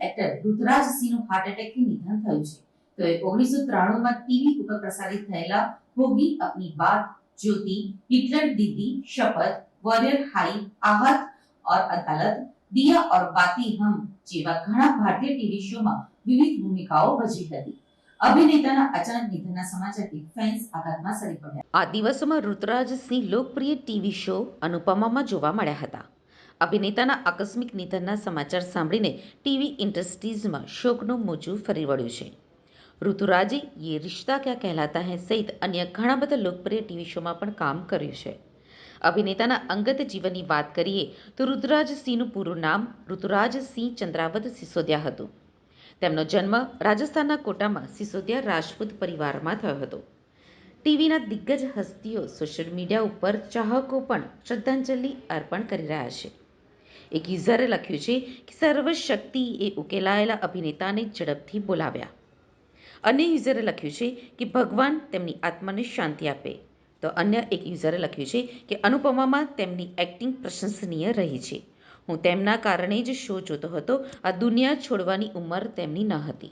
Actor રુદ્રાજ સિંહનું heart એટેકથી નિધન થયું છે તો એ ઓગણીસો ત્રાણુંમાં ટીવી ઉપર પ્રસારિત થયેલા હોગી અપની બાત જ્યોતિ હિટલર દીદી શપથ વોરિયર હાઈ आहत और अदालत दिया और बाती हम જેવા ઘણા ભારતીય ટીવી શોમાં વિવિધ ભૂમિકાઓ ભજવી હતી અભિનેતાના અચાનક નિધનના સમાચારથી ફેન્સ આઘાતમાં સરી પડ્યા આ દિવસોમાં ઋતુરાજ સિંહ લોકપ્રિય ટીવી શો અનુપમામાં જોવા મળ્યા હતા અભિનેતાના આકસ્મિક નિધનના સમાચાર સાંભળીને ટીવી ઇન્ડસ્ટ્રીઝમાં શોકનું મોજું ફરી વળ્યું છે. ઋતુરાજે યે રિશ્તા ક્યાં કહેલાતા હૈ સહિત અન્ય ઘણા બધા લોકપ્રિય ટીવી શોમાં પણ કામ કર્યું છે. અભિનેતાના અંગત જીવનની વાત કરીએ તો ઋતુરાજ સિંહનું પૂરું નામ ઋતુરાજ સિંહ ચંદ્રાવત સિસોદિયા હતું. તેમનો જન્મ રાજસ્થાનના કોટામાં સિસોદિયા રાજપૂત પરિવારમાં થયો હતો. ટીવીના દિગ્ગજ હસ્તીઓ સોશિયલ મીડિયા ઉપર ચાહકો પણ શ્રદ્ધાંજલિ અર્પણ કરી રહ્યા છે. એક યુઝરે લખ્યું છે કે સર્વશક્તિ એ ઉકેલાયેલા અભિનેતાને ઝડપથી બોલાવ્યા. અન્ય યુઝરે લખ્યું છે કે ભગવાન તેમની આત્માને શાંતિ આપે. તો અન્ય એક યુઝરે લખ્યું છે કે અનુપમામાં તેમની એક્ટિંગ પ્રશંસનીય રહી છે. હું તેમના કારણે જ શો જોતો હતો. આ દુનિયા છોડવાની ઉંમર તેમની ન હતી.